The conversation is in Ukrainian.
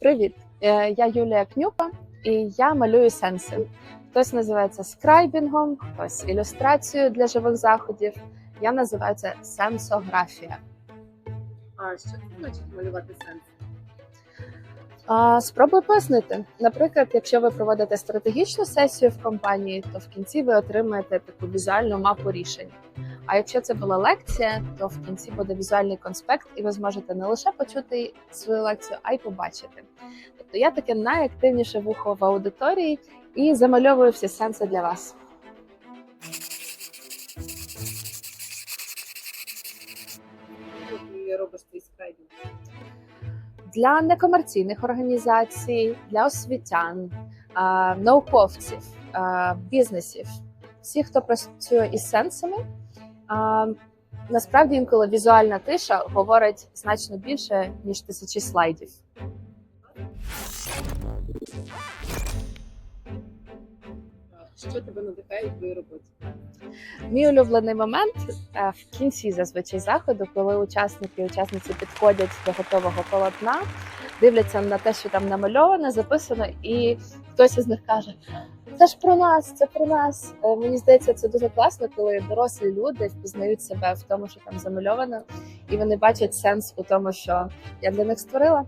Привіт! Е, Я Юлія Кнюпа і я малюю сенси. Хтось називає це скрайбінгом, хтось ілюстрацією для живих заходів. Я називаю це сенсографія. А що це значить малювати сенс? А, спробую пояснити. Наприклад, якщо ви проводите стратегічну сесію в компанії, то в кінці ви отримаєте таку візуальну мапу рішень. А якщо це була лекція, то в кінці буде візуальний конспект, і ви зможете не лише почути свою лекцію, а й побачити. Тобто я таке найактивніше вухо в аудиторії і замальовую всі сенси для вас. Робиш для некомерційних організацій, для освітян, науковців, бізнесів, всіх, хто працює із сенсами. А, Насправді інколи візуальна тиша говорить значно більше ніж тисячі слайдів. Що тебе надихає в твоїй роботі? Мій улюблений момент е, в кінці зазвичай заходу, коли учасники і учасниці підходять до готового полотна, дивляться на те, що там намальовано, записано, і хтось із них каже: Це ж про нас, це про нас. Е, Мені здається, це дуже класно, коли дорослі люди впізнають себе в тому, що там замальовано, і вони бачать сенс у тому, що я для них створила.